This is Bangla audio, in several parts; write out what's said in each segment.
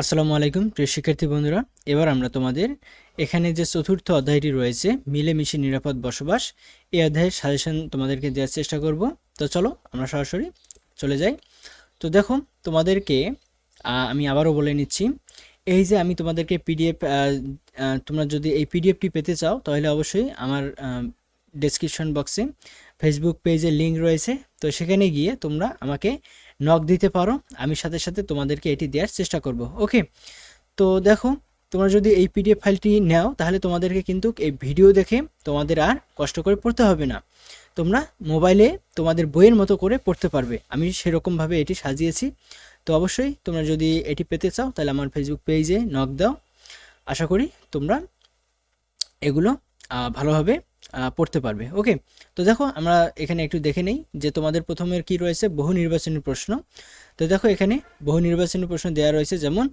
আসসালামু আলাইকুম, প্রিয় শিক্ষার্থী বন্ধুরা। এবার আমরা তোমাদের এখানে যে চতুর্থ অধ্যায়টি রয়েছে, মিলেমিশে নিরাপদ বসবাস, এই অধ্যায়ের সাজেশন তোমাদেরকে দেওয়ার চেষ্টা করব। তো চলো, আমরা সরাসরি চলে যাই। তো দেখো, তোমাদেরকে আমি আবারও বলে নিচ্ছি, এই যে আমি তোমাদেরকে পিডিএফ তোমরা যদি এই পিডিএফটি পেতে চাও, তাহলে অবশ্যই আমার ডেসক্রিপশন বক্সে ফেসবুক পেজে লিঙ্ক রয়েছে। তো সেখানে গিয়ে তোমরা আমাকে নক দিতে পারো, আমি সাথে সাথে তোমাদেরকে এটি দেওয়ার চেষ্টা করব ওকে তো দেখো, তোমরা যদি এই পিডিএফ ফাইলটি নাও, তাহলে তোমাদেরকে কিন্তু এই ভিডিও দেখে তোমাদের আর কষ্ট করে পড়তে হবে না। তোমরা মোবাইলে তোমাদের বইয়ের মতো করে পড়তে পারবে, আমি সেরকমভাবে এটি সাজিয়েছি। তো অবশ্যই তোমরা যদি এটি পেতে চাও, তাহলে আমার ফেসবুক পেজে নক দাও। আশা করি তোমরা এগুলো ভালোভাবে পড়তে পারবে। ওকে তো দেখো, আমরা এখানে একটু দেখে নেই যে তোমাদের প্রথমের কি রয়েছে? বহু নির্বাচনী প্রশ্ন। তো দেখো, এখানে বহু নির্বাচনী প্রশ্ন দেওয়া রয়েছে, যেমন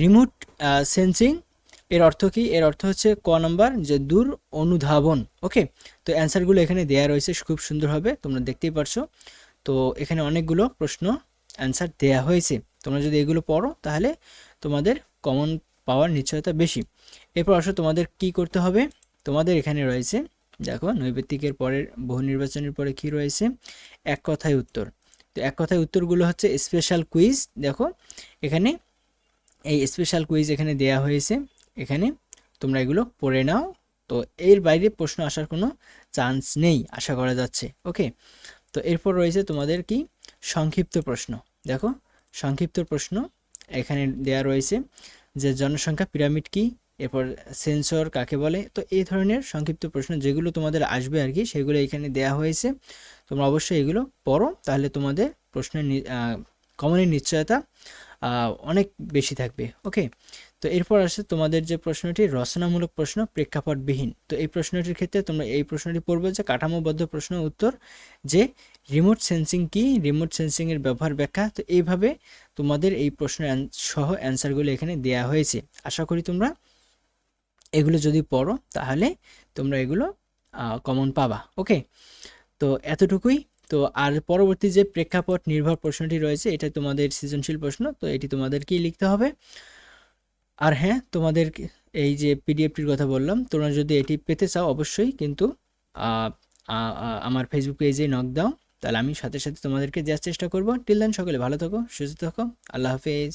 রিমোট সেন্সিং এর অর্থ কি? এর অর্থ হচ্ছে ক নম্বর? যে দূর অনুধাবন। ওকে তো অ্যান্সারগুলো এখানে দেওয়া রয়েছে, খুব সুন্দরভাবে তোমরা দেখতেই পারছ। তো এখানে অনেকগুলো প্রশ্ন অ্যান্সার দেয়া হয়েছে। তোমরা যদি এগুলো পড়ো, তাহলে তোমাদের কমন পাওয়ার নিশ্চয়তা বেশি। এরপর আসো, তোমাদের কি করতে হবে? তোমাদের এখানে রয়েছে দেখো নৈবেত্তিকের পরের বহু নির্বাচনের পরে কি রয়েছে? এক কথায় উত্তর। তো এক কথায় উত্তরগুলো হচ্ছে স্পেশাল কুইজ দেখো। এখানে এই স্পেশাল কুইজ এখানে দেয়া হয়েছে। এখানে তোমরা এগুলো পড়ে নাও। তো এর বাইরে প্রশ্ন আসার কোনো চান্স নেই, আশা করা যাচ্ছে। ওকে? তো এরপর রয়েছে তোমাদের কি? সংক্ষিপ্ত প্রশ্ন। দেখো, সংক্ষিপ্ত প্রশ্ন এখানে দেয়া রয়েছে যে জনসংখ্যা পিরামিড কি? এরপর সেন্সর কাকে বলে? তো এই ধরনের সংক্ষিপ্ত প্রশ্ন যেগুলো তোমাদের আসবে আর কি, সেগুলো এখানে দেয়া হয়েছে। তোমরা অবশ্যই এগুলো পড়ো, তাহলে তোমাদের প্রশ্নের কমনের নিশ্চয়তা অনেক বেশি থাকবে। ওকে তো এরপর আসে তোমাদের যে প্রশ্নটি, রচনামূলক প্রশ্ন, প্রেক্ষাপটবিহীন। তো এই প্রশ্নটির ক্ষেত্রে তোমরা এই প্রশ্নটি পড়বে যে কাঠামোবদ্ধ প্রশ্ন উত্তর, যে রিমোট সেন্সিং কি? রিমোট সেন্সিংয়ের ব্যবহার ব্যাখ্যা। তো এইভাবে তোমাদের এই প্রশ্নের অ্যান- সহ অ্যান্সারগুলো এখানে দেয়া হয়েছে। আশা করি তোমরা এগুলো যদি পড়ো, তাহলে তোমরা এগুলো কমন পাবা ওকে তো এতটুকুই। তো আর পরবর্তী যে প্রেক্ষাপট নির্ভর প্রশ্নটি রয়েছে, এটা তোমাদের সৃজনশীল প্রশ্ন, তো এটি তোমাদেরকেই লিখতে হবে? আর হ্যাঁ তোমাদের এই যে পিডিএফটির কথা বললাম, তোমরা যদি এটি পেতে চাও অবশ্যই কিন্তু আমার ফেসবুক পেজে নক দাও তাহলে আমি সাথে সাথে তোমাদেরকে দেওয়ার চেষ্টা করব। টিল দেন সকলে ভালো থাকো, সুস্থ থাকো, আল্লাহ হাফেজ।